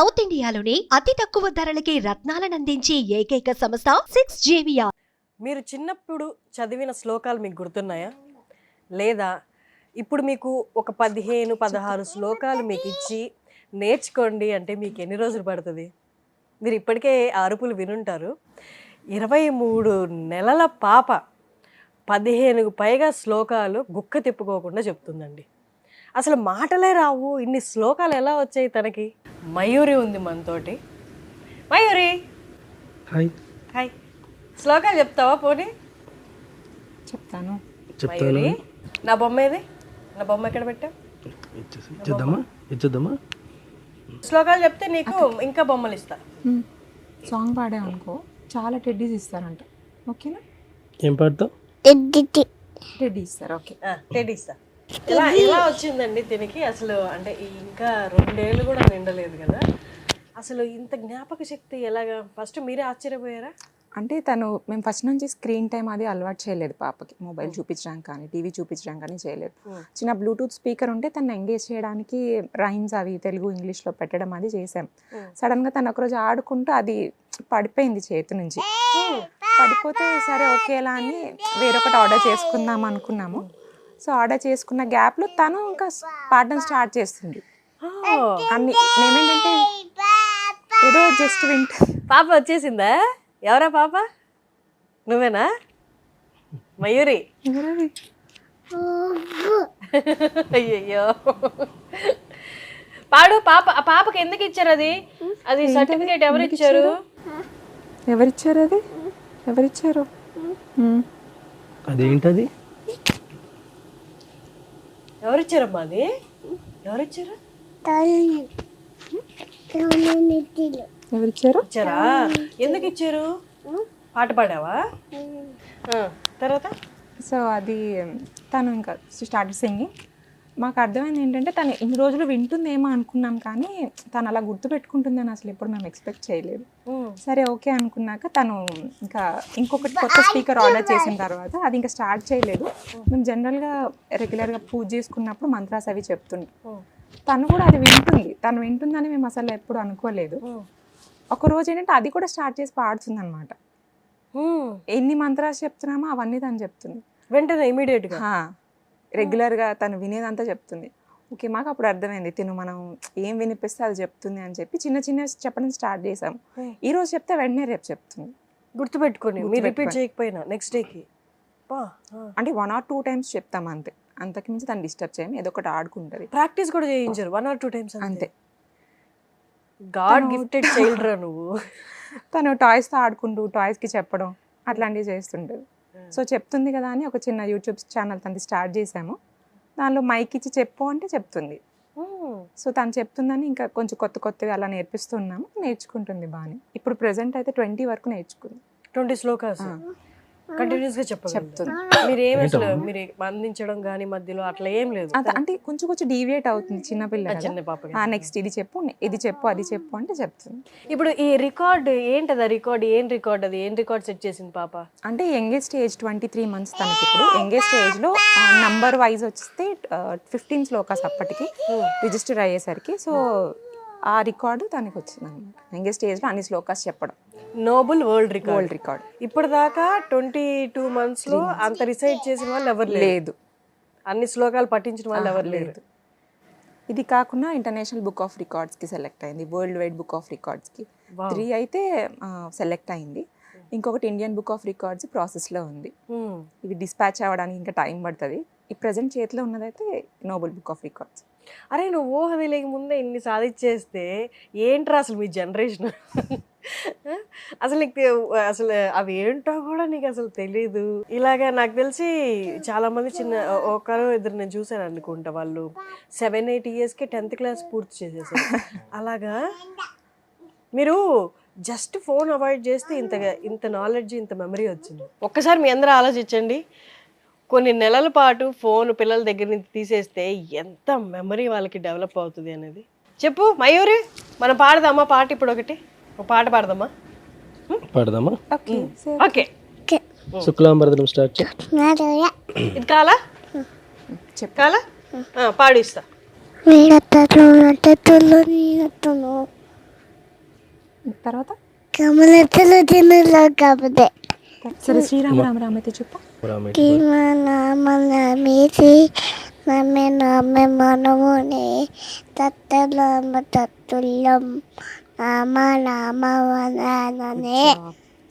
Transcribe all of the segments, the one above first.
South ఇండియాలోని అతి తక్కువ ధరలకి రత్నాలనందించే ఏకైక సంస్థ సిక్స్ జేవియా మీరు చిన్నప్పుడు చదివిన శ్లోకాలు మీకు గుర్తున్నాయా? లేదా ఇప్పుడు మీకు ఒక పదిహేను పదహారు శ్లోకాలు మీకు ఇచ్చి నేర్చుకోండి అంటే మీకు ఎన్ని రోజులు పడుతుంది? మీరు ఇప్పటికే అరుపులు వినుంటారు. ఇరవై మూడు నెలల పాప పదిహేనుకు పైగా శ్లోకాలు గుక్క తిప్పుకోకుండా చెప్తుందండి. అసలు మాటలే రావు. ఇన్ని శ్లోకాలు ఎలా వచ్చాయి తనకి? మయూరి ఉంది మనతోటి. మయూరి! హాయ్. హాయ్. శ్లోకాలు చెప్తావా పోనీ? చెప్తాను. చెప్తాను. మయూరి నా బొమ్మ ఏది? నా బొమ్మ ఎక్కడ పెట్టావు? ఇచ్చేసి ఇచ్చేద్దామా? ఇచ్చేద్దామా? శ్లోకాలు చెప్తే నీకు ఇంకా బొమ్మలు ఇస్తా. సాంగ్ పాడావు అనుకో. చాలా టెడ్డీస్ ఇస్తారంట. ఓకేనా? ఏం పాడతావు? టెడ్డీ ఇస్తారు. ఓకే. ఆ, టెడ్డీ ఇస్తా. ఎలా ఎలా వచ్చిందండి దీనికి. అసలు అంటే ఇంకా రెండేళ్ళు కూడా నిండలేదు కదా. అసలు ఇంత జ్ఞాపక శక్తి ఎలాగా? ఫస్ట్ మీరే ఆశ్చర్యపోయారా? అంటే తను మేము ఫస్ట్ నుంచి స్క్రీన్ టైం అది అలవాటు చేయలేదు పాపకి. మొబైల్ చూపించడం కానీ టీవీ చూపించడం కానీ చేయలేదు. చిన్న బ్లూటూత్ స్పీకర్ ఉంటే తను ఎంగేజ్ చేయడానికి రైమ్స్ అవి తెలుగు ఇంగ్లీష్లో పెట్టడం అది చేసాం సడన్గా తను ఒకరోజు ఆడుకుంటూ అది పడిపోయింది చేతి నుంచి. పడిపోతే సరే ఓకేలా అని వేరొకటి ఆర్డర్ చేసుకుందాం అనుకున్నాము. సో ఆర్డర్ చేసుకున్న గ్యాప్లో తను ఇంకా పాడడం స్టార్ట్ చేస్తుంది. అన్ని మేమేంటంటే ఏదో జస్ట్ వింట పాప వచ్చేసిందా? ఎవరా పాప? నువ్వేనా? మయూరి. అయ్యయ్యో. పాడు పాప ఆ పాపకి ఎందుకు ఇచ్చారు అది? అది సర్టిఫికేట్ ఎవరు ఇచ్చారు? ఎవరిచ్చారు అది? ఎవరిచ్చారు. అదేంటది? ఎవరు ఇచ్చారమ్మా అది? ఎవరు ఇచ్చారు ఎవరిచ్చారు? ఇచ్చారా? ఎందుకు ఇచ్చారు పాట పాడావా? ఆ, తర్వాత? సో అది తను ఇంకా స్టార్ట్ సింగింగ్. మాకు అర్థమైంది ఏంటంటే తను ఇన్ని రోజులు వింటుందేమో అనుకున్నాం కానీ తను అలా గుర్తుపెట్టుకుంటుందని అసలు ఎప్పుడు మేము ఎక్స్పెక్ట్ చేయలేదు. సరే ఓకే అనుకున్నాక తను ఇంకా ఇంకొకటి కొత్త స్పీకర్ ఆర్డర్ చేసిన తర్వాత అది ఇంకా స్టార్ట్ చేయలేదు. మేము జనరల్గా రెగ్యులర్గా పూజ చేసుకున్నప్పుడు మంత్రాస్ అవి చెప్తుంటాం తను కూడా అది వింటుంది. తను వింటుందని మేము అసలు ఎప్పుడు అనుకోలేదు. ఒక రోజు ఏంటంటే అది కూడా స్టార్ట్ చేసి పాడుతుంది అనమాట ఎన్ని మంత్రాలు చెప్తున్నామో అవన్నీ తను చెప్తుంది. వెంటనే ఇమీడియట్గా? హా, రెగ్యులర్గా తను వినేదంతా చెప్తుంది. ఓకే మాకు అప్పుడు అర్థమైంది. తిను మనం ఏం వినిపిస్తే అది చెప్తుంది అని చెప్పి చిన్న చిన్న చెప్పడం స్టార్ట్ చేసాం ఈ రోజు చెప్తే వెంటనే రేపు చెప్తుంది. గుర్తుపెట్టుకోండి మీరు రిపీట్. చేయకపోయినా నెక్స్ట్ డేకి. అంటే వన్ ఆర్ టూ టైమ్స్ చెప్తాం అంతే. అంతకు మించి తను డిస్టర్బ్ చేయం ఏదో ఒకటి ఆడుకుంటుంది. ప్రాక్టీస్ కూడా చేయించారు వన్ ఆర్ టూ టైమ్స్ అంతే. గాడ్ గిఫ్టెడ్ చైల్డ్ రా నువ్వు. తను టాయ్స్తో ఆడుకుంటూ టాయ్స్కి చెప్పడం అట్లాంటివి చేస్తుంటుంది. సో చెప్తుంది కదా అని ఒక చిన్న యూట్యూబ్ ఛానల్ తనది స్టార్ట్ చేసాము. దానిలో మైక్ ఇచ్చి చెప్పు అంటే చెప్తుంది. సో తను చెప్తుందని ఇంకా కొంచెం కొత్త కొత్తగా అలా నేర్పిస్తున్నాము నేర్చుకుంటుంది బాగానే. ఇప్పుడు ప్రెసెంట్ అయితే ట్వంటీ వరకు నేర్చుకుంది. ట్వంటీ శ్లోకాస్ కంటిన్యూస్గా చెప్తుంది. మీరు ఏం అసలు మీరు అందించడం కానీ మధ్యలో అట్లా ఏం లేదు అంటే కొంచెం కొంచెం డీవియేట్ అవుతుంది చిన్నపిల్ల ఆ చిన్న పాపకి నెక్స్ట్ ఇది చెప్పు ఇది చెప్పు అది చెప్పు అంటే చెప్తుంది. ఇప్పుడు ఈ రికార్డ్ ఏంటది రికార్డ్ ఏం రికార్డ్ అది? ఏం రికార్డ్ సెట్ చేసింది పాప? అంటే youngest age twenty three months తనకి ఇప్పుడు. యంగెస్ట్ ఏజ్లో నంబర్ వైజ్ వస్తే ఫిఫ్టీన్ శ్లోకాస్ అప్పటికి రిజిస్టర్ అయ్యేసరికి. సో ఆ రికార్డు తనకి వచ్చింది అనమాట యంగెస్ట్ ఏజ్లో అన్ని శ్లోకాస్ చెప్పడం. Noble world record. World record. ఇప్పటిదాకా ట్వంటీ టూ మంత్స్లో అంత రిసైడ్ చేసిన వాళ్ళు ఎవరు లేదు. అన్ని శ్లోకాలు పట్టించిన వాళ్ళు ఎవరు లేదు. ఇది కాకుండా ఇంటర్నేషనల్ బుక్ ఆఫ్ రికార్డ్స్కి సెలెక్ట్ అయింది. వరల్డ్ వైడ్ బుక్ ఆఫ్ రికార్డ్స్కి. త్రీ అయితే సెలెక్ట్ అయింది. ఇంకొకటి ఇండియన్ బుక్ ఆఫ్ రికార్డ్స్ ప్రాసెస్లో ఉంది. ఇవి డిస్పాచ్ అవ్వడానికి ఇంకా టైం పడుతుంది. ఈ ప్రజెంట్ చేతిలో ఉన్నదైతే నోబెల్ బుక్ ఆఫ్ రికార్డ్స్. అరే నువ్వు ఊహ తెలియక ముందే ఇన్ని సాధించేస్తే ఏంట్రా అసలు మీ జనరేషన్? అసలు నీకు అసలు అవి ఏంటో కూడా నీకు అసలు తెలీదు. ఇలాగా నాకు తెలిసి చాలా మంది చిన్న ఒకరు ఇద్దరు నేను చూశాను అనుకుంటా వాళ్ళు. సెవెన్ ఎయిట్ ఇయర్స్కి టెన్త్ క్లాస్ పూర్తి చేసేసారు అలాగా? మీరు జస్ట్ ఫోన్ అవాయిడ్ చేస్తే ఇంత ఇంత నాలెడ్జ్ ఇంత మెమరీ వచ్చింది. ఒక్కసారి మీ అందరూ ఆలోచించండి. కొన్ని నెలల పాటు ఫోన్ పిల్లల దగ్గర నుంచి తీసేస్తే ఎంత మెమరీ వాళ్ళకి డెవలప్ అవుతుంది అనేది. చెప్పు మయూరి మనం పాడదామా? పాట ఇప్పుడు ఒకటి. ఒక పాట పాడదామా? పాడదామా? Okay okay. శుక్లాంబరదనం స్టార్ట్ ఇది కాలా? చెప్పు. కాలా? ఆ, పాడిస్తా. తర్వాత? కమలతలు తినలో కాకపోతే సరే శ్రీరామ రామ రామ అయితే చెప్పు. రామేట్ కీమ నామ నమేసి నమ్మె నమ్మె మనముని తత్తలమ తత్తుల్యం. నామ నామ వదననే.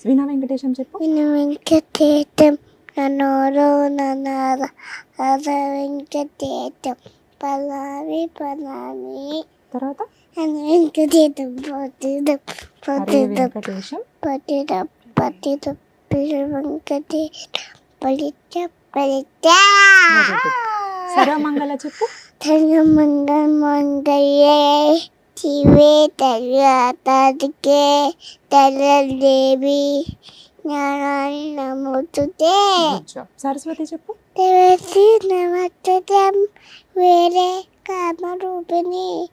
వీణా వెంకటేశం చెప్పు. విను వెంకటేశం నన్నోరో నన్నార. అద వెంకటేశం పలావి పలావి తర్వాత? వెంకటేశం పోతిదం హరే పోతిదం వెంకటేశం. సర్వమంగళ చెప్పు. ధనమంగళ మంగళే శివే తల్లికే తల్లి జ్ఞానాన్ని నమ్ముతుంటే Good job. సరస్వతి చెప్పు. దేవతి నమస్తం వేరే కామరూపిణి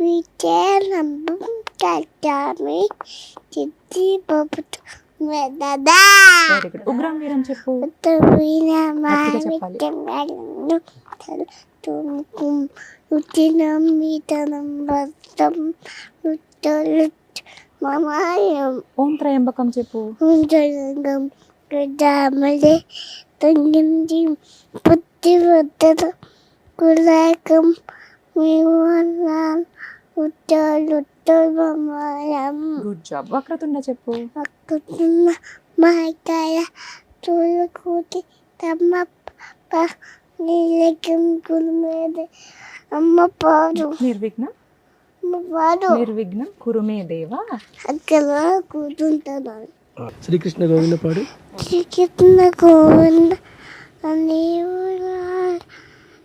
పీచే నంబం కట్టామి చిత్తి బొబ్బుతు. ఉగ్రం వీరం చెప్పు. చెప్పాలి. ఓం త్రయంబకం గజామలే తంగింది పుత్తి కులాకం గుడ్ జాబ్ వక్రతుండ చెప్పు. పక్కుతున్న మాకాయ తోలుకూటి తమ్మ నీలకం కురుమేద అమ్మ పాడు నిర్విఘ్నం నిర్విఘ్నం కురుమే దేవా అక్కడ కూర్చుంటున్నాను శ్రీకృష్ణ గోవింద పాడు. చికిత్న గోవింద నీవు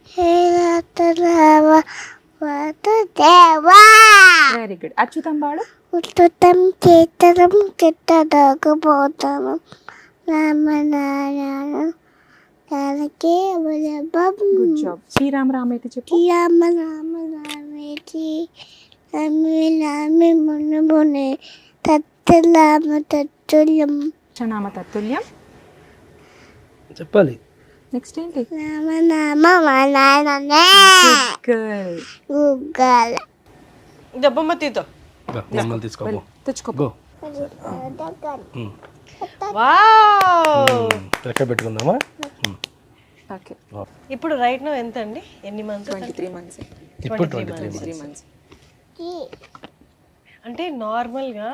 హేరాతరావ వాత దేవా. వెరీ గుడ్ అచ్యుతం పాడు. ఉత్తతం చేతరం చెట్టదాకపోతాను రామనారాయణ దానికి గుడ్ జాబ్ శ్రీరామ రామ అయితే చెప్పు రామ రామ రామేటి రామి రామి మును ముని తత్తలామ తత్తుల్యం క్షణామ తత్తుల్యం చెప్పాలి. నెక్స్ట్ ఏంటి? రామ నామ గూగల్ దెబ్బమ్మ తీతో మమ్మల్ని తీసుకోబో తెచ్చుకో గో. ఉమ్. వావ్! ఎక్కడ పెట్టుకుందామా. ఓకే ఇప్పుడు రైట్ నో ఎంత అండి ఎన్ని మంత్స్ ట్వంటీ త్రీ మంత్స్ ఇప్పుడు ట్వంటీ త్రీ త్రీ మంత్స్ అంటే నార్మల్గా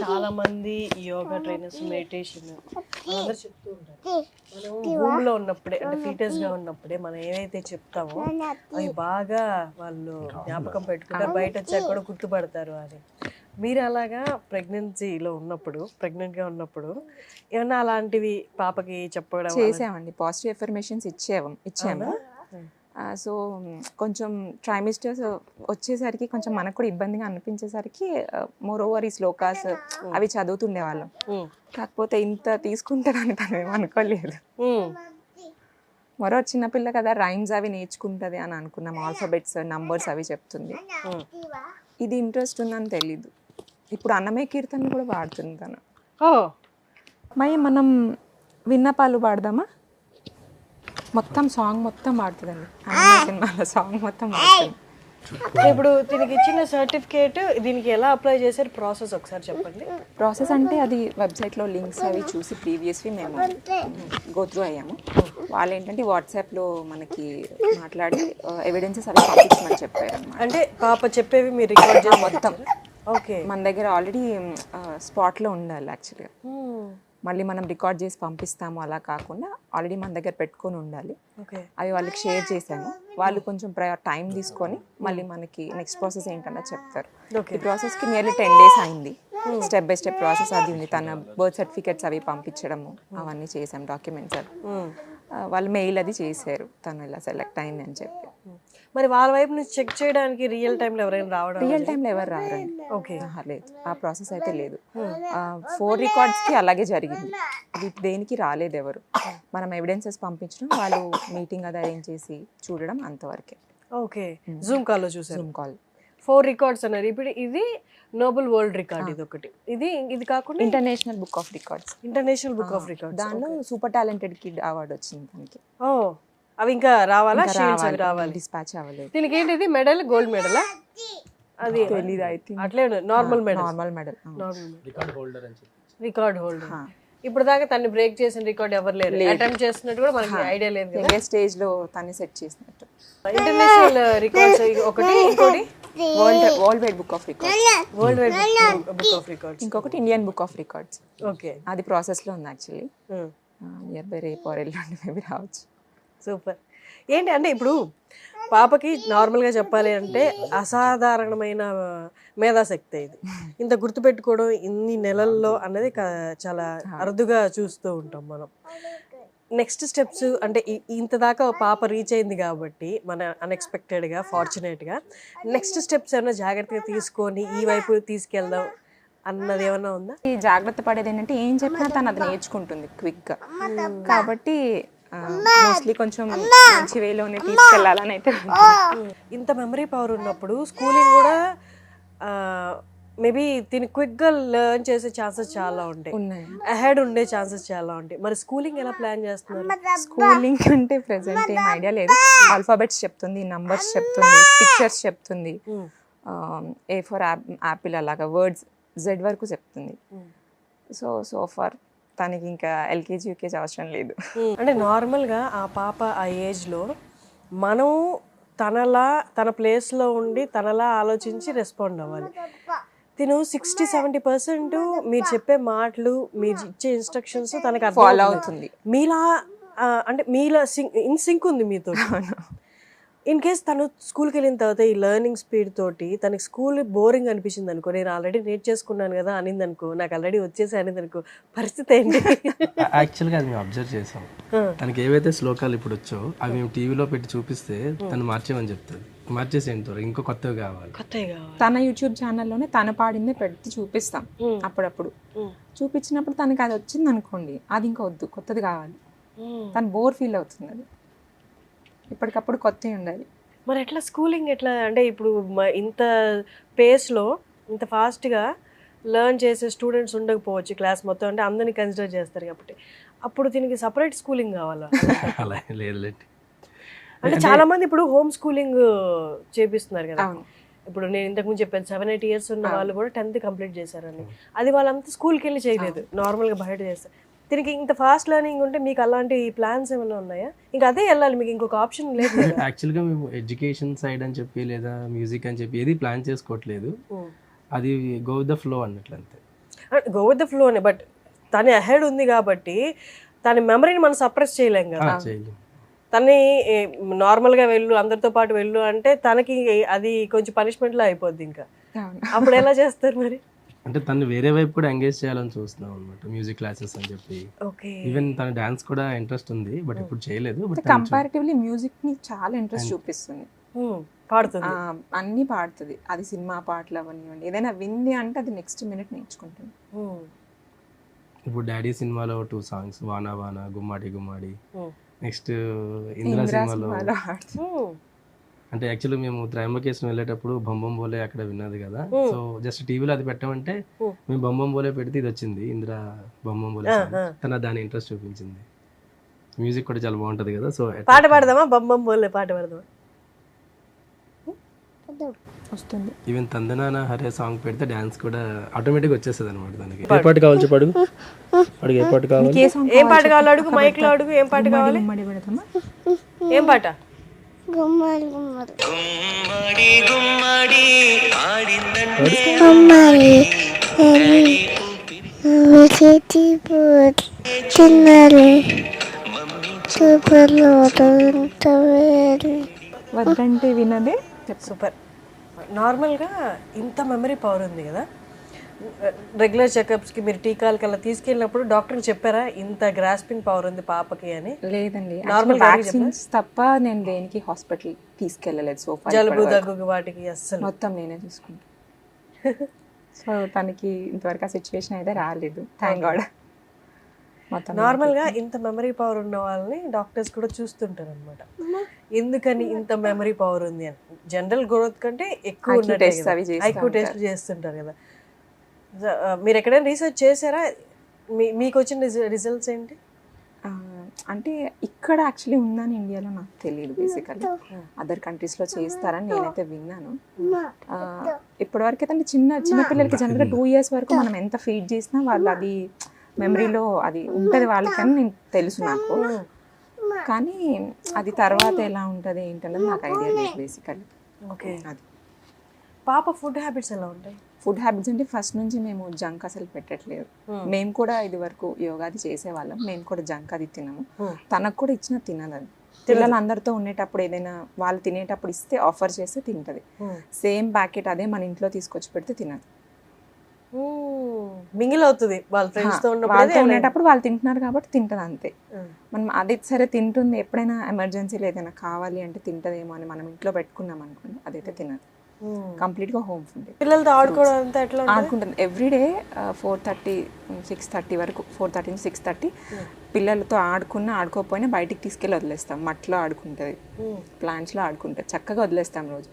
చాలా మంది యోగా ట్రైనర్స్ మెడిటేషన్ అందరూ చెప్తూ ఉంటారు. మనం భూమిలో ఉన్నప్పుడే అంటే ఫీటర్స్గా ఉన్నప్పుడే మనం ఏవైతే చెప్తామో అవి బాగా వాళ్ళు జ్ఞాపకం పెట్టుకుంటారు. బయట వచ్చాక కూడా గుర్తుపడతారు అని మీరు అలాగా ప్రెగ్నెన్సీలో ఉన్నప్పుడు pregnant గా ఉన్నప్పుడు ఏమన్నా అలాంటివి పాపకి చెప్పడం చేసామండి. పాజిటివ్ ఎఫర్మేషన్స్ ఇచ్చేవం ఇచ్చాము. సో కొంచెం ట్రైమిస్టర్స్ వచ్చేసరికి కొంచెం మనకు కూడా ఇబ్బందిగా అనిపించేసరికి మోర్ ఓవర్ ఈ శ్లోకాస్ అవి చదువుతుండే వాళ్ళం. ఉమ్. కాకపోతే ఇంత తీసుకుంటారని తను అనుకోలేదు. ఉమ్. మరో చిన్నపిల్ల కదా రైమ్స్ అవి నేర్చుకుంటుంది అని అనుకున్నాం. ఆల్ఫాబెట్స్ నంబర్స్ అవి చెప్తుంది. ఇది ఇంట్రెస్ట్ ఉందని తెలీదు. ఇప్పుడు అన్నమయ్య కీర్తన కూడా పాడుతుంది తను. ఓ. మై మనం విన్నపాలు పాడదామా? మొత్తం సాంగ్ మొత్తం పాడుతుందండి అన్నమయ్య సినిమాలో సాంగ్ మొత్తం పాడుతుంది ఇప్పుడు దీనికి ఇచ్చిన సర్టిఫికేట్ దీనికి ఎలా అప్లై చేశారు? ప్రాసెస్ ఒకసారి చెప్పండి. ప్రాసెస్ అంటే అది వెబ్సైట్లో లింక్స్ అవి చూసి ప్రీవియస్వి మేము గో త్రూ అయ్యాము. వాళ్ళు ఏంటంటే వాట్సాప్లో మనకి మాట్లాడి ఎవిడెన్సెస్ అవి పంపించమని చెప్పారు అంటే పాప చెప్పేవి మీరు రికార్డ్ చేసి మొత్తం. ఓకే మన దగ్గర ఆల్రెడీ స్పాట్లో ఉండాలి యాక్చువల్గా మళ్ళీ మనం రికార్డ్ చేసి పంపిస్తాము అలా కాకుండా ఆల్రెడీ మన దగ్గర పెట్టుకొని ఉండాలి. ఓకే. అవి వాళ్ళకి షేర్ చేశాను. వాళ్ళు కొంచెం టైం తీసుకొని మళ్ళీ మనకి నెక్స్ట్ ప్రాసెస్ ఏంటన్నా చెప్తారు. Okay. ఈ ప్రాసెస్కి నియర్లీ టెన్ డేస్ అయింది. స్టెప్ బై స్టెప్ ప్రాసెస్ అది ఉంది. తన బర్త్ సర్టిఫికేట్స్ అవి పంపించడము అవన్నీ చేసాం డాక్యుమెంట్స్ అవి. ఆ, వాళ్ళు మెయిల్ అది చేశారు. తను ఇలా సెలెక్ట్ అయింది అని చెప్పి. మరి వాళ్ళ వైపు నుంచి చెక్ చేయడానికి రియల్ టైంలో ఎవరైనా రావడం రియల్ టైంలో ఎవరు రారండి. ఓకే. లేదు. ఆ ప్రాసెస్ అయితే లేదు. ఫోర్ రికార్డ్స్కి అలాగే జరిగింది. వీటి దేనికి రాలేదు ఎవరు. మనం ఎవిడెన్సెస్ పంపించడం వాళ్ళు మీటింగ్ అది అరేంజ్ చేసి చూడడం అంతవరకే. ఓకే. జూమ్ కాల్లో చూసారు జూమ్ కాల్ ఫోర్ రికార్డ్స్ అన్నారు. ఇప్పుడు ఇది నోబెల్ వరల్డ్ రికార్డ్ ఇది ఒకటి ఇది ఇది కాకుండా international book of records. International book of records. దానిలో సూపర్ టాలెంటెడ్ కిడ్ అవార్డు వచ్చింది దానికి. ఓ అవి ఇంకా రావాలా? షీల్డ్స్ అవి రావాలి. డిస్పాచ్ అవ్వలేదు. దీనికి ఏంటి ఇది మెడల్? గోల్డ్ మెడలా అది తెలీదు ఐ థింక్ అట్లే normal medal. Normal medal normal record holder అని చెప్పి. Record holder. ఇప్పుడు దాకా తన్ని బ్రేక్ చేసిన రికార్డ్ ఎవరు లేరు. అటెంప్ట్ చేస్తున్నట్టు కూడా మనకి ఐడియా లేదు కదా. స్టేజ్లో తన్ని సెట్ చేసినట్టు. ఇంటర్నేషనల్ రికార్డ్స్ ఒకటి ఇంకోటి. World world wide book of records world wide book of records ఇంకొకటి Indian book of records okay అది ప్రాసెస్లో ఉంది యాక్చువల్లీ నియర్ బై రేపు ఆర్ ఎల్లుండి మేబీ రావచ్చు. సూపర్ ఏంటి అంటే ఇప్పుడు పాపకి నార్మల్గా చెప్పాలి అంటే అసాధారణమైన మేధాశక్తి ఇది. ఇంత గుర్తుపెట్టుకోవడం ఇన్ని నెలల్లో అన్నది చాలా అరుదుగా చూస్తూ ఉంటాం మనం. నెక్స్ట్ స్టెప్స్ అంటే ఇంత దాకా పాప రీచ్ అయింది కాబట్టి మన అన్ఎక్స్పెక్టెడ్గా ఫార్చునేట్గా నెక్స్ట్ స్టెప్స్ ఏమైనా జాగ్రత్తగా తీసుకొని ఈ వైపు తీసుకెళ్దాం అన్నది ఏమన్నా ఉందా ఈ జాగ్రత్త పడేది ఏంటంటే ఏం చెప్పినా తను అది నేర్చుకుంటుంది క్విక్గా కాబట్టి మోస్ట్లీ కొంచెం మంచి వేలోనే తీసుకెళ్ళాలని అయితే. ఇంత మెమరీ పవర్ ఉన్నప్పుడు స్కూలింగ్ కూడా మేబీ దీన్ని క్విక్గా లెర్న్ చేసే ఛాన్సెస్ చాలా ఉంటాయి. ఉన్నాయి. అహెడ్ ఉండే ఛాన్సెస్ చాలా ఉంటాయి. మరి స్కూలింగ్ ఎలా ప్లాన్ చేస్తున్నారు? స్కూలింగ్ అంటే ప్రెసెంట్ ఏం ఐడియా లేదు. ఆల్ఫాబెట్స్ చెప్తుంది నంబర్స్ చెప్తుంది పిక్చర్స్ చెప్తుంది. ఏ ఫర్ యాపిల్ అలాగా వర్డ్స్ జెడ్ వరకు చెప్తుంది. సో సో ఫార్ తనకి ఇంకా ఎల్కేజీ యూకేజీ అవసరం లేదు. అంటే నార్మల్గా ఆ పాప ఆ ఏజ్లో మనం తనలా తన ప్లేస్లో ఉండి తనలా ఆలోచించి రెస్పాండ్ అవ్వాలి. తిను సిక్స్టీ సెవెంటీ పర్సెంట్ మీరు చెప్పే మాటలు మీరు ఇచ్చే ఇన్స్ట్రక్షన్స్ తనకి అర్థం ఫాలో అవుతుంది. మీలా అంటే మీలా సింక్ ఇన్ సింక్ ఉంది మీతో. ఇన్ కేస్ తను స్కూల్కి వెళ్ళిన తర్వాత ఈ లెర్నింగ్ స్పీడ్ తోటి తనకి స్కూల్ బోరింగ్ అనిపించింది అనుకో నేను ఆల్రెడీ నేర్చేసుకున్నాను కదా అనింది అనుకో నాకు ఆల్రెడీ వచ్చేసి అనింది అనుకో పరిస్థితి ఏంటి? యాక్చువల్గా అది మేము అబ్జర్వ్ చేసాం. తనకి ఏవైతే శ్లోకాలు ఇప్పుడు వచ్చో అవి మేము టీవీలో పెట్టి చూపిస్తే తను మార్చేమని చెప్తుంది. మార్చేసేయండి ఇంకో కొత్తవి కావాలి. కొత్తవి కావాలి. తన యూట్యూబ్ ఛానల్లోనే తన పాడిందే పెట్టి చూపిస్తాం అప్పుడప్పుడు. చూపించినప్పుడు తనకి అది వచ్చింది అనుకోండి అది ఇంకా వద్దు కొత్తది కావాలి. తను బోర్ ఫీల్ అవుతుంది అది ఇప్పటికప్పుడు కొత్తవి ఉండాలి. మరి ఎట్లా స్కూలింగ్ ఎట్లా అంటే ఇప్పుడు ఇంత పేస్లో ఇంత ఫాస్ట్గా లెర్న్ చేసే స్టూడెంట్స్ ఉండకపోవచ్చు క్లాస్ మొత్తం అంటే అందరినీ కన్సిడర్ చేస్తారు కాబట్టి. అప్పుడు దీనికి సపరేట్ స్కూలింగ్ కావాలా? అలా లేదులేండి అంటే చాలా మంది ఇప్పుడు హోమ్ స్కూలింగ్ చేపిస్తున్నారు కదా. ఇప్పుడు నేను ఇంతకు ముందు చెప్పాను సెవెన్ ఎయిట్ ఇయర్స్ ఉన్న వాళ్ళు కూడా టెన్త్ కంప్లీట్ చేశారని. అది వాళ్ళంతా స్కూల్కి వెళ్ళి చేయలేదు. నార్మల్గా బయట చేస్తారు దీనికి ఇంత ఫాస్ట్ లెర్నింగ్ ఉంటే మీకు అలాంటి ప్లాన్స్ ఏమైనా ఉన్నాయా? ఇంకా అదే వెళ్ళాలి మీకు ఇంకొక ఆప్షన్ లేదు యాక్చువల్గా మేము ఎడ్యుకేషన్ సైడ్ అని చెప్పి లేదా మ్యూజిక్ అని చెప్పి ఏది ప్లాన్ చేసుకోవట్లేదు. అది గో ద ఫ్లో అన్నట్లు అంతే. గో విత్ ద ఫ్లోనే బట్ తను అహెడ్ ఉంది కాబట్టి తన మెమరీని మనం సప్రెస్ చేయలేం కదా. తన్ని నార్మల్గా వెళ్ళు అందరితో పాటు వెళ్ళు అంటే తనకి అది కొంచెం punishment లా అయిపోద్ది ఇంకా. అవును. అప్పుడు ఎలా చేస్తారు మరి? అంటే తను వేరే వైపు కూడా ఎంగేజ్ చేయాలని చూస్తున్నాం అనమాట మ్యూజిక్ క్లాసెస్ అని చెప్పి. ఓకే. ఈవెన్ తన డాన్స్ కూడా ఇంట్రెస్ట్ ఉంది బట్ ఇప్పుడు చేయలేదు బట్ కంపారిటివ్లీ మ్యూజిక్ని చాలా ఇంట్రెస్ట్ చూపిస్తుంది. పాడుతుంది. ఆ, అన్ని పాడుతుంది. అది సినిమా పాటలు అవనివ్వండి ఏదైనా వింది అంటే అది నెక్స్ట్ మినిట్ నేర్చుకుంటుంది. Hmm. ఇప్పుడు డాడీ సినిమాలో టూ సాంగ్స్ వానా వానా గుమ్మాడి గుమ్మాడి. Hmm. నెక్స్ట్ ఇంద్రా సినిమాలో. అంటే యాక్చువల్లీ మేము త్రయంబకేశ్వరం వెళ్ళేటప్పుడు బొంబం బోలే అక్కడ విన్నది కదా. సో జస్ట్ టీవీలో అది పెట్టమంటే. మేము బొంబం బోలే పెడితే ఇది వచ్చింది ఇంద్ర బొంబం బోలే. తన దాని ఇంట్రెస్ట్ చూపించింది. మ్యూజిక్ కూడా చాలా బాగుంటది కదా సో పాట పాడదామా? బొమ్మం బోలే పాట పాడదామా? వస్తుంది. ఈవెన్ తందనాన హరే సాంగ్ పెడితే డాన్స్ కూడా ఆటోమేటిక్ వచ్చేస్తుంది అనమాట దానికి. ఏ పాట కావాలి చెప్పు అడుగు. అడుగు ఏ పాట కావాలి? ఏ పాట కావాలి అడుగు మైక్లో అడుగు ఏం పాట కావాలి? ఉమ్మడి పెడతామా? ఏం పాట? గుమ్మడి గుమ్మడి. గుమ్మడి ఎంత వేడి వద్దంటే వినదే? సూపర్. నార్మల్గా ఇంత మెమరీ పవర్ ఉంది కదా. రెగ్యులర్ చెకప్స్కి మీరు టీకాలకి అలా తీసుకెళ్ళినప్పుడు డాక్టర్ చెప్పారా ఇంత గ్రాస్పింగ్ పవర్ ఉంది పాపకి అని? లేదండి. Normal వ్యాక్సిన్స్ తప్ప నేను దేనికి హాస్పిటల్ తీసుకెళ్ళలేదు సోఫా జలుబు దగ్గు వాటికి అస్సలు. మొత్తం నేనే చూసుకుంటా. సో తనకి ఇంతవరకు ఆ సిచ్యువేషన్ అయితే రాలేదు. థ్యాంక్ గాడ్ మొత్తం నార్మల్గా ఇంత మెమరీ పవర్ ఉన్న వాళ్ళని డాక్టర్స్ కూడా చూస్తుంటారు అనమాట ఎందుకని ఇంత మెమరీ పవర్ ఉంది అని. జనరల్ గ్రోత్ కంటే ఎక్కువ IQ టెస్ట్ చేస్తుంటారు కదా. మీరు ఎక్కడైనా రీసెర్చ్ చేశారా? మీ మీకు వచ్చిన రిజల్ట్స్ ఏంటి? అంటే ఇక్కడ యాక్చువల్లీ ఉందని ఇండియాలో నాకు తెలియదు బేసికల్లీ అదర్ కంట్రీస్లో చేస్తారని నేనైతే విన్నాను. ఆ, ఇప్పటివరకు అయితే అంటే చిన్న చిన్న పిల్లలకి జనరల్గా టూ ఇయర్స్ వరకు మనం ఎంత ఫీడ్ చేసినా వాళ్ళు అది మెమరీలో అది ఉంటుంది వాళ్ళకని నేను తెలుసు నాకు. కానీ అది తర్వాత ఎలా ఉంటుంది ఏంటన్నది నాకు ఐడియా లేదు బేసికల్లీ ఓకే అది. పాప ఫుడ్ హ్యాబిట్స్ ఎలా ఉంటాయి? ఫుడ్ హ్యాబిట్స్ అంటే ఫస్ట్ నుంచి మేము జంక్ అసలు పెట్టట్లేదు. మేము కూడా ఇది వరకు యోగాది చేసేవాళ్ళం. మేము కూడా జంక్ అది తినము. Hmm. తనకు కూడా ఇచ్చిన తినదు అది. పిల్లలు అందరితో ఉండేటప్పుడు ఏదైనా వాళ్ళు తినేటప్పుడు ఇస్తే ఆఫర్ చేస్తే తింటది. సేమ్ ప్యాకెట్ అదే మన ఇంట్లో తీసుకొచ్చి పెడితే తినదు. మింగిల్ అవుతుంది వాళ్ళ ఫ్రెండ్స్తో ఉన్నప్పుడు ఉండేటప్పుడు వాళ్ళు తింటున్నారు కాబట్టి తింటది అంతే. మనం అది సరే తింటుంది. ఎప్పుడైనా ఎమర్జెన్సీలో ఏదైనా కావాలి అంటే తింటదేమో అని మనం ఇంట్లో పెట్టుకున్నాం అనుకోండి అదైతే తినదు. కంప్లీట్గా హోమ్ ఫుడ్ పిల్లలతో ఆడుకోవడం ఎట్లా? ఆడుకుంటుంది everyday four thirty six thirty వరకు ఫోర్ థర్టీ నుంచి సిక్స్ థర్టీ పిల్లలతో ఆడుకున్నా ఆడుకోకపోయినా బయటికి తీసుకెళ్ళి వదిలేస్తాం. మట్లో ఆడుకుంటుంది. ప్లాంట్స్లో ఆడుకుంటుంది. చక్కగా వదిలేస్తాం రోజు.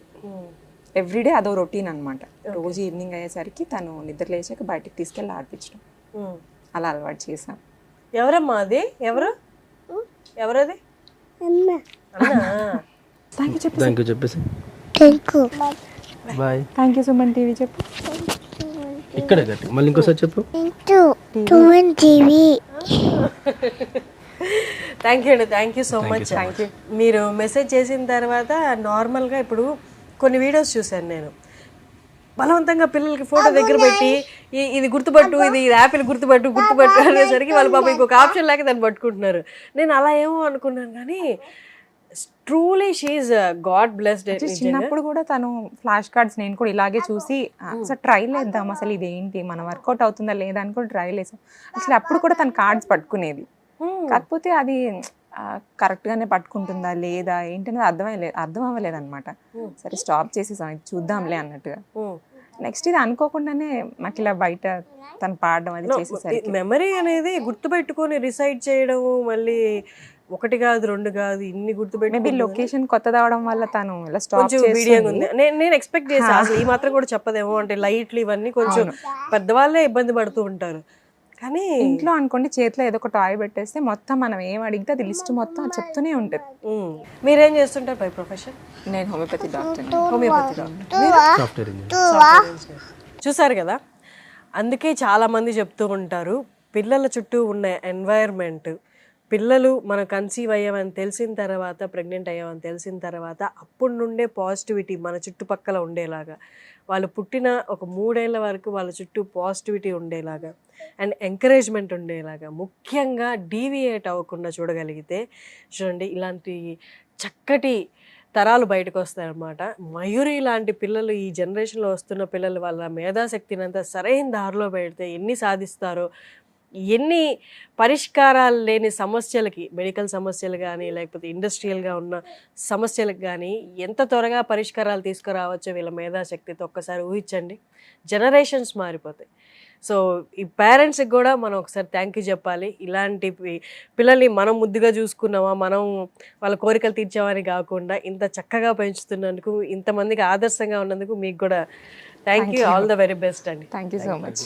ఎవ్రీడే అదో రొటీన్ అనమాట రోజు ఈవినింగ్ అయ్యేసరికి తను నిద్ర లేచాక బయటికి తీసుకెళ్ళి ఆడిపించడం Hmm. అలా అలవాటు చేసాం ఎవరమ్మా అది? ఎవరు? ఎవరది? అమ్మ. అన్నా థ్యాంక్ యూ చెప్పు థ్యాంక్ యూ చెప్పేసి. Bye thank you Suman TV చెప్పు. ఇక్కడే గట్టి మళ్ళీ ఇంకోసారి చెప్పు. టువన్ టీవీ థ్యాంక్ యూ అండి thank you so much thank you మీరు మెసేజ్ చేసిన తర్వాత నార్మల్గా ఇప్పుడు కొన్ని వీడియోస్ చూశాను నేను. బలవంతంగా పిల్లలకి ఫోటో దగ్గర పెట్టి "ఈ- ఇది గుర్తుపట్టు ఇది యాపిల్ గుర్తుపట్టు గుర్తుపట్టు అనేసరికి వాళ్ళు పాప ఇంకొక ఆప్షన్ లేక దాన్ని పట్టుకుంటున్నారు. నేను అలా ఏమో అనుకున్నాను కానీ ట్రూలీ షీఈ్ గాడ్ బ్లెస్డ్ చిన్నప్పుడు కూడా తను ఫ్లాష్ కార్డ్స్ నేను కూడా ఇలాగే చూసి "ఆ, అసలు ట్రైల్ వేద్దాం అసలు ఇది ఏంటి మన వర్కౌట్ అవుతుందా లేదా? అని కూడా ట్రైల్ వేసాం అసలు అప్పుడు కూడా తను కార్డ్స్ పట్టుకునేది. కాకపోతే అది ఆ, correct గానే పట్టుకుంటుందా లేదా ఏంటనేది అర్థమయ్యలేదు అర్థం అవ్వలేదు అనమాట సరే స్టాప్ చేసేసాం ఇది చూద్దాంలే అన్నట్టుగా. నెక్స్ట్ ఇది అనుకోకుండానే మాకు ఇలా బయట తను పాడడం అది చేసేసరికి మెమరీ అనేది గుర్తుపెట్టుకొని రిసైడ్ చేయడం మళ్ళీ ఒకటి కాదు రెండు కాదు ఇన్ని మేబీ గుర్తుపెట్టి లొకేషన్ కొత్తది అవడం వల్ల తను ఇలా స్టాప్ ఉంది. నేను నేను ఎక్స్పెక్ట్ చేసా అసలు ఈ మాత్రం కూడా చెప్పదేమో అంటే లైట్లు ఇవన్నీ కొంచెం పెద్దవాళ్ళే ఇబ్బంది పడుతూ ఉంటారు. కానీ ఇంట్లో అనుకోండి చేతిలో ఏదో ఒక టాయ్ పెట్టేస్తే మొత్తం మనం ఏం అడిగితే అది లిస్ట్ మొత్తం చెప్తూనే ఉంటుంది. మీరేం చేస్తుంటారు బై ప్రొఫెషన్? నేను homeopathy doctor homeopathy doctor. Software engineer చూసారు కదా? అందుకే చాలా మంది చెప్తూ ఉంటారు పిల్లల చుట్టూ ఉన్న ఎన్వైర్న్మెంట్ పిల్లలు మనం కన్సీవ్ అయ్యామని తెలిసిన తర్వాత ప్రెగ్నెంట్ అయ్యామని తెలిసిన తర్వాత అప్పటి నుండే పాజిటివిటీ మన చుట్టుపక్కల ఉండేలాగా. వాళ్ళు పుట్టిన ఒక మూడేళ్ళ వరకు వాళ్ళ చుట్టూ పాజిటివిటీ ఉండేలాగా. అండ్ ఎంకరేజ్మెంట్ ఉండేలాగా. ముఖ్యంగా డీవియేట్ అవ్వకుండా చూడగలిగితే చూడండి ఇలాంటి చక్కటి తరాలు బయటకు వస్తాయన్నమాట. మయూరి లాంటి పిల్లలు ఈ జనరేషన్లో వస్తున్న పిల్లలు వాళ్ళ మేధాశక్తిని అంతా సరైన దారిలో పెడితే ఎన్ని సాధిస్తారో ఎన్ని పరిష్కారాలు లేని సమస్యలకి మెడికల్ సమస్యలు కానీ లేకపోతే ఇండస్ట్రియల్గా ఉన్న సమస్యలకు కానీ ఎంత త్వరగా పరిష్కారాలు తీసుకురావచ్చో వీళ్ళ మేధాశక్తితో ఒక్కసారి ఊహించండి. జనరేషన్స్ మారిపోతాయి. సో ఈ పేరెంట్స్కి కూడా మనం ఒకసారి థ్యాంక్ యూ చెప్పాలి. ఇలాంటి పిల్లల్ని మనం ముద్దుగా చూసుకున్నామా మనం వాళ్ళ కోరికలు తీర్చామని కాకుండా ఇంత చక్కగా పెంచుతున్నందుకు ఇంతమందికి ఆదర్శంగా ఉన్నందుకు మీకు కూడా thank you. All the very best అండి. Thank you so much